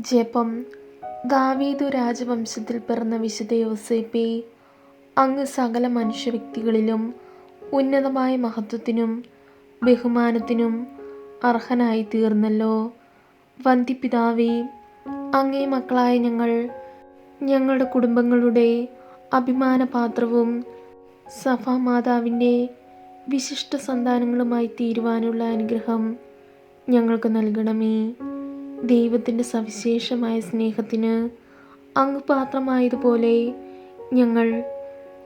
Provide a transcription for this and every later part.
ജപം. ദാവീദു രാജവംശത്തിൽ പിറന്ന വിശുദ്ധ യോസേപ്പേ അങ്ങ് സകല മനുഷ്യവ്യക്തികളിലും ഉന്നതമായ മഹത്വത്തിനും ബഹുമാനത്തിനും അർഹനായി തീർന്നല്ലോ വന്ദിപ്പിതാവേ അങ്ങേ മക്കളായ ഞങ്ങൾ ഞങ്ങളുടെ കുടുംബങ്ങളുടെ അഭിമാനപാത്രവും സഭാമാതാവിന്റെ വിശിഷ്ട സന്താനങ്ങളുമായി തീരുവാനുള്ള അനുഗ്രഹം ഞങ്ങൾക്ക് നൽകണമേ. ദൈവത്തിന്റെ സവിശേഷമായ സ്നേഹത്തിന് അങ്ങ് പാത്രമായതുപോലെ ഞങ്ങൾ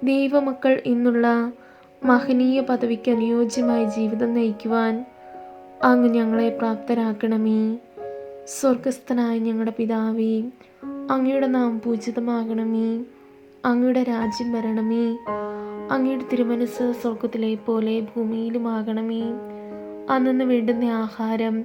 ദൈവമക്കൾ എന്നുള്ള മഹനീയ പദവിക്ക് അനുയോജ്യമായ ജീവിതം നയിക്കുവാൻ അങ്ങ് ഞങ്ങളെ പ്രാപ്തരാക്കണമേ. സ്വർഗസ്ഥനായ ഞങ്ങളുടെ പിതാവേ അങ്ങയുടെ നാം പൂജിതമാകണമേ. അങ്ങയുടെ രാജ്യം വരണമേ. അങ്ങയുടെ തിരുമനസ് സ്വർഗത്തിലെ പോലെ ഭൂമിയിലുമാകണമേ. അന്നു വേണ്ടുന്ന ആഹാരം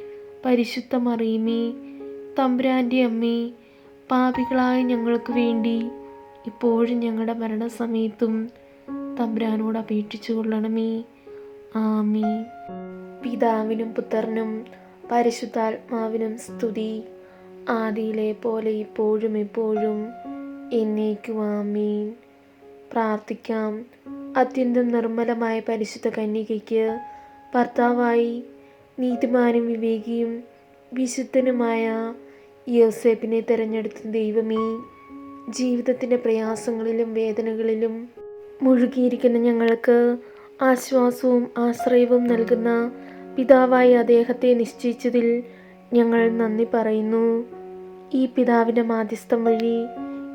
പരിശുദ്ധ മറിയമേ തമ്പുരാന്റെ അമ്മേ പാപികളായ ഞങ്ങൾക്ക് വേണ്ടി ഇപ്പോഴും ഞങ്ങളുടെ മരണസമയത്തും തമ്പുരാനോട് അപേക്ഷിച്ചു കൊള്ളണമേ. ആമേ പിതാവിനും പുത്രനും പരിശുദ്ധാത്മാവിനും സ്തുതി. ആദിയിലെ പോലെ ഇപ്പോഴും എപ്പോഴും എന്നേക്കും ആമീൻ. പ്രാർത്ഥിക്കാം. അത്യന്തം നിർമ്മലമായ പരിശുദ്ധ കന്യകയ്ക്ക് ഭർത്താവായി നീതിമാനും വിവേകിയും വിശുദ്ധനുമായ യോസേപ്പിനെ തിരഞ്ഞെടുത്ത ദൈവമേ ജീവിതത്തിന്റെ പ്രയാസങ്ങളിലും വേദനകളിലും മുഴുകിയിരിക്കുന്ന ഞങ്ങൾക്ക് ആശ്വാസവും ആശ്രയവും നൽകുന്ന പിതാവായി അദ്ദേഹത്തെ നിശ്ചയിച്ചതിൽ ഞങ്ങൾ നന്ദി പറയുന്നു. ഈ പിതാവിന്റെ മാധ്യസ്ഥം വഴി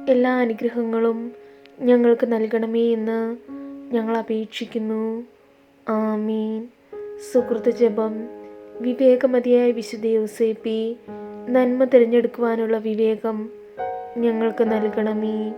എല്ലാ അനുഗ്രഹങ്ങളും ഞങ്ങൾക്ക് നൽകണമേ എന്ന് ഞങ്ങൾ അപേക്ഷിക്കുന്നു. ആമീൻ. സുഹൃത്ത് ജപം വിവേകമതിയായ വിശുദ്ധ യോസേപ്പി നന്മ തിരഞ്ഞെടുക്കുവാനുള്ള വിവേകം ഞങ്ങൾക്ക് നൽകണമേ.